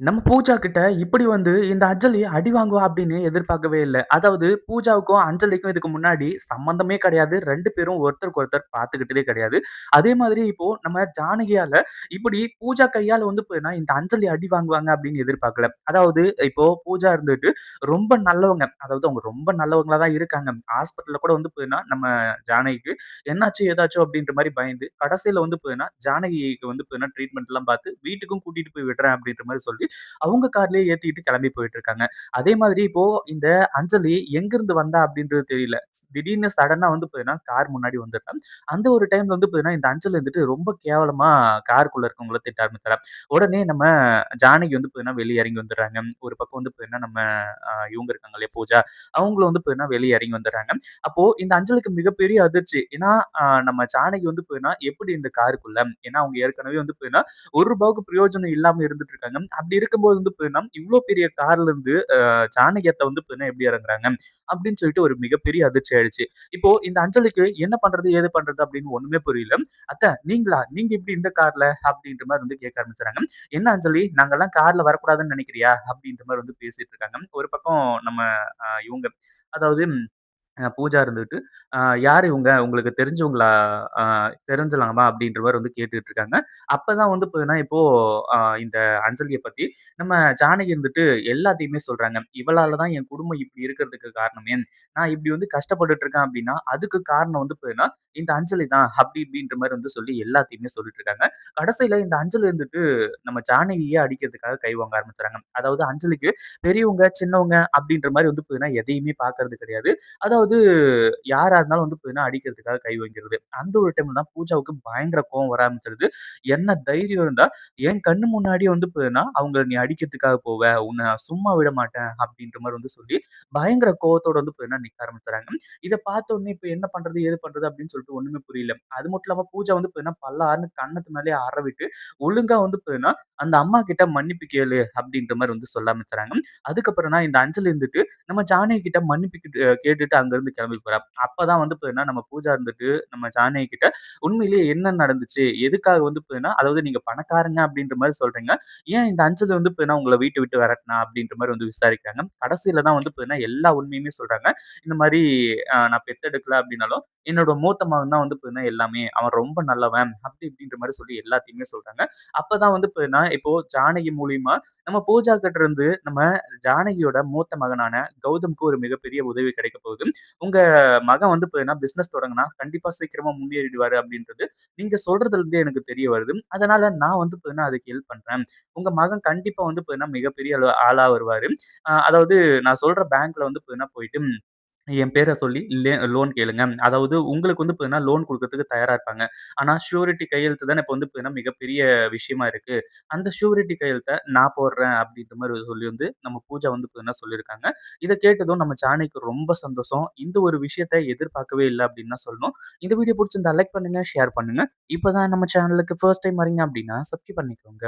நம்ம பூஜா கிட்ட இப்படி வந்து இந்த அஞ்சலி அடி வாங்குவா அப்படின்னு எதிர்பார்க்கவே இல்லை அதாவது பூஜாவுக்கும், அஞ்சலிக்கும் இதுக்கு முன்னாடி சம்மந்தமே கிடையாது. ரெண்டு பேரும் ஒருத்தருக்கு ஒருத்தர் பார்த்துக்கிட்டதே கிடையாது. அதே மாதிரி இப்போ நம்ம ஜானகியால இப்படி பூஜா கையால வந்து பார்த்தீங்கன்னா, இந்த அஞ்சலி அடி வாங்குவாங்க அப்படின்னு எதிர்பார்க்கல. அதாவது இப்போ பூஜா இருந்துட்டு ரொம்ப நல்லவங்க. அதாவது அவங்க ரொம்ப நல்லவங்களா தான் இருக்காங்க. ஹாஸ்பிட்டல்ல கூட வந்து பார்த்தீங்கன்னா, நம்ம ஜானகிக்கு என்னாச்சு, ஏதாச்சும் அப்படின்ற மாதிரி பயந்து, கடைசியில வந்து பார்த்தீங்கன்னா, ஜானகிக்கு வந்து பார்த்தீங்கன்னா ட்ரீட்மெண்ட்லாம் பார்த்து வீட்டுக்கும் கூட்டிட்டு போய் விடுறேன் அப்படின்ற மாதிரி சொல்லி அவங்க கார்லயே ஏத்திட்டு கிளம்பி போயிட்டு இருக்காங்க. அதே மாதிரி இப்போ இந்த அஞ்சலி எங்கிருந்து வந்தா அப்படின்றது தெரியல. திடீர்னு சடனா வந்து பாத்தீங்கன்னா கார் முன்னாடி வந்துட்டா. அந்த ஒரு டைம்ல வந்து பார்த்தீங்கன்னா, இந்த அஞ்சல் வந்துட்டு ரொம்ப கேவலமா காருக்குள்ள இருக்கவங்கள திட்ட ஆரம்பிச்சுறா. உடனே நம்ம ஜானகி வந்து பாத்தீங்கன்னா வெளிய இறங்கி வந்துடுறாங்க. ஒரு பக்கம் வந்து பாத்தீங்கன்னா நம்ம இவங்க இருக்காங்க இல்லையா பூஜா, அவங்களும் வந்து பாத்தீங்கன்னா வெளியே இறங்கி வந்துடுறாங்க. அப்போ இந்த அஞ்சலுக்கு மிகப்பெரிய அதிர்ச்சி. ஏன்னா, நம்ம ஜானகி வந்து பாத்தீங்கன்னா எப்படி இந்த காருக்குள்ள? ஏன்னா அவங்க ஏற்கனவே வந்து பாத்தீங்கன்னா ஒரு ரூபாவுக்கு பிரயோஜனம் இல்லாம இருந்துட்டு இருக்காங்க. அப்படி இருக்கும்போது வந்து பார்த்தீங்கன்னா, இவ்வளோ பெரிய கார்ல இருந்து அ வந்து பார்த்தீங்கன்னா எப்படி இறங்குறாங்க? அப்படின்னு சொல்லிட்டு ஒரு மிகப்பெரிய அதிர்ச்சி ஆயிடுச்சு. இப்போ இந்த அஞ்சலிக்கு என்ன பண்றது? ஏது பண்றது? அப்படின்னு ஒண்ணுமே புரியல. "அத்த நீங்களா? நீங்க இப்படி இந்த கார்ல?" அப்படின்ற மாதிரி வந்து கேட்க ஆரம்பிச்சாங்க "என்ன அஞ்சலி நாங்கெல்லாம் கார்ல வரக்கூடாதுன்னு நினைக்கிறியா?" அப்படின்ற மாதிரி வந்து பேசிட்டு இருக்காங்க. ஒரு பக்கம் நம்ம இவங்க அதாவது பூஜா இருந்துட்டு, யார் இவங்க? உங்களுக்கு தெரிஞ்சவங்களா? தெரிஞ்சலாமா அப்படின்ற மாதிரி வந்து கேட்டுட்டு இருக்காங்க. அப்பதான் வந்து பார்த்தீங்கன்னா, இப்போ இந்த அஞ்சலியை பத்தி நம்ம ஜானகி இருந்துட்டு எல்லாத்தையுமே சொல்றாங்க. "இவளால தான் என் குடும்பம் இப்படி இருக்கிறதுக்கு காரணமே. நான் இப்படி வந்து கஷ்டப்பட்டுட்டு இருக்கேன் அப்படின்னா, அதுக்கு காரணம் வந்து பார்த்தீங்கன்னா, இந்த அஞ்சலி தான்." அப்படி இப்படின்ற மாதிரி வந்து சொல்லி எல்லாத்தையுமே சொல்லிட்டு இருக்காங்க. கடைசியில இந்த அஞ்சலி இருந்துட்டு நம்ம ஜானகியே அடிக்கிறதுக்காக கை வாங்க ஆரம்பிச்சுறாங்க. அதாவது அஞ்சலிக்கு பெரியவங்க, சின்னவங்க அப்படின்ற மாதிரி வந்து பார்த்தீங்கன்னா, எதையுமே பார்க்கறது கிடையாது. அதாவது யாரா இருந்தாலும் வந்து பார்த்தீங்கன்னா, அடிக்கிறதுக்காக கை வைக்கிறது. அந்த ஒரு டைம்ல தான் பூஜாவுக்கு பயங்கர கோவம் வர ஆரம்பிச்சிருது "என்ன தைரியம் இருந்தா என் கண்ணு முன்னாடியே வந்து பார்த்தீங்கன்னா, அவங்கள நீ அடிக்கிறதுக்காக போவ. உன்னை சும்மா விட மாட்டேன்." அப்படின்ற மாதிரி வந்து சொல்லி பயங்கர கோவத்தோட வந்து பார்த்தீங்கன்னா, நிக்க ஆரம்பிச்சுறாங்க. இதை பார்த்த உடனே இப்ப என்ன பண்றது? ஏது பண்றது? அப்படின்னு சொல்லிட்டு ஒண்ணுமே புரியல. அது மட்டும் இல்லாம பூஜா வந்து பார்த்தீங்கன்னா, பல்லார்ன்னு கன்னத்து மேலயே அற விட்டு, ஒழுங்கா வந்து பார்த்தீங்கன்னா, "அந்த அம்மா கிட்ட மன்னிப்பு கேளு." அப்படின்ற மாதிரி வந்து சொல்ல ஆரம்பிச்சுறாங்க. அதுக்கப்புறம் தான் இந்த அஞ்சல் இருந்துட்டு நம்ம ஜானகி கிட்ட மன்னிப்பு கேட்டுட்டு கேட்டுட்டு இருந்து கிளம்பி போறா. அப்பதான் வந்து பார்த்தீங்கன்னா, நம்ம பூஜா இருந்துட்டு நம்ம ஜானகி கிட்ட உண்மையிலேயே என்ன நடந்துச்சு? எதுக்காக வந்து பாத்தீங்கன்னா அதாவது நீங்க பணக்காரங்க அப்படின்ற மாதிரி சொல்றீங்க. ஏன் இந்த அஞ்சலி வந்து பாத்தீங்கன்னா உங்களை வீட்டு விட்டு வரட்டினா அப்படின்ற மாதிரி வந்து விசாரிக்கிறாங்க. கடைசியில தான் வந்து பார்த்தீங்கன்னா, எல்லா உண்மையுமே சொல்றாங்க. இந்த மாதிரி நான் பெத்தெடுக்கல அப்படின்னாலும், என்னோட மூத்த மகன் தான் வந்து பார்த்தீங்கன்னா எல்லாமே. அவன் ரொம்ப நல்லவன். அப்படி இப்படின்ற மாதிரி சொல்லி எல்லாத்தையுமே சொல்றாங்க. அப்பதான் வந்து பார்த்தீங்கன்னா, இப்போ ஜானகி மூலியமா நம்ம பூஜா கிட்ட இருந்து நம்ம ஜானகியோட மூத்த மகனான கௌதம்க்கு ஒரு மிகப்பெரிய உதவி கிடைக்க போகுது. உங்க மகன் வந்து பார்த்தீங்கன்னா, பிசினஸ் தொடங்குனா கண்டிப்பா சீக்கிரமா முன்னேறிடுவாரு அப்படின்றது நீங்க சொல்றதுல இருந்து எனக்கு தெரிய வருது. அதனால நான் வந்து பார்த்தீங்கன்னா, அதுக்கு ஹெல்ப் பண்றேன். உங்க மகன் கண்டிப்பா வந்து பார்த்தீங்கன்னா, மிகப்பெரிய அளவு ஆளா வருவாரு. அதாவது நான் சொல்ற பேங்க்ல வந்து பார்த்தீங்கன்னா போயிட்டு என் பேர சொல்லி லே லோன் கேளுங்க. அதாவது உங்களுக்கு வந்து பார்த்தீங்கன்னா, லோன் குடுக்கறதுக்கு தயாரா இருப்பாங்க. ஆனா ஷூரிட்டி கையெழுத்து தானே இப்ப வந்து பார்த்தீங்கன்னா, மிகப்பெரிய விஷயமா இருக்கு. அந்த ஷூரிட்டி கையெழுத்த நான் போடுறேன் அப்படின்ற மாரி சொல்லி வந்து நம்ம பூஜா வந்து பார்த்தீங்கன்னா சொல்லியிருக்காங்க. இத கேட்டதும் நம்ம ஜானகிக்கு ரொம்ப சந்தோஷம். இந்த ஒரு விஷயத்த எதிர்பார்க்கவே இல்ல அப்படின்னு தான் சொல்லணும். இந்த வீடியோ புடிச்சிருந்தா லைக் பண்ணுங்க, ஷேர் பண்ணுங்க. இப்ப தான் நம்ம சேனலுக்கு ஃபர்ஸ்ட் டைம் வரீங்க அப்படின்னா சப்ஸ்கிரைப் பண்ணிக்கோங்க.